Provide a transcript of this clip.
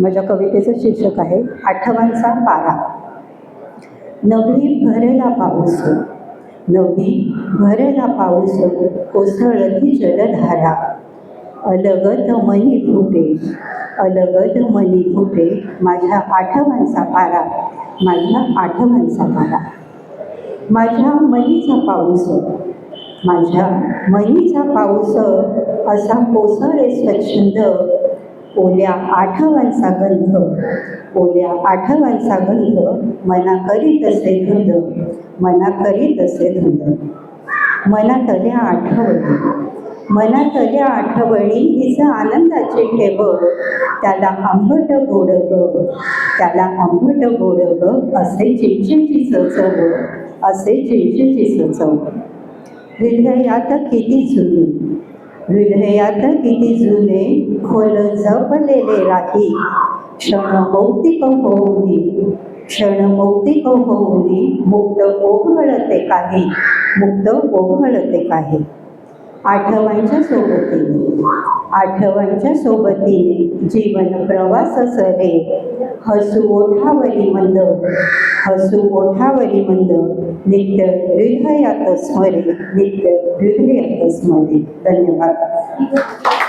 माझ्या कवितेचं शीर्षक आहे आठवांचा पारा. नवी भरला पाऊस नवी भरला पाऊस कोसळती जलधारा. अलगद मनी फुटे अलगद मनी फुटे माझ्या आठवांचा पारा माझ्या आठवांचा पारा. माझ्या मनीचा पाऊस माझ्या मनीचा पाऊस असा कोसळे स्वच्छंद ओल्या आठवांचा गंध ओल्या आठवांचा गंध मना करीत असे धुंद मना करीत असे धुंद. मनातल्या आठवणी मनातल्या आठवणी हिचं आनंदाचे ठेव त्याला आंबट गोड ग त्याला आंबट गोड ग असे चिंचेची सचव असे चिंचेची सचव. हृदयात किती जुनी हृदयात किती जुने खोल जपलेले राही. क्षण मौक्तिक होऊनी क्षण मौतिक होऊनी मुक्त ओघळते काही मुक्त ओघळते काही. आठवांच्या सोबतीने आठवांच्या सोबतीने जीवन प्रवास सरे. हसू ओठावरी मंद हसू ओठावरी मंद नित्य हृदयात स्मरे नित्य हृदयात स्मरे धन्यवाद.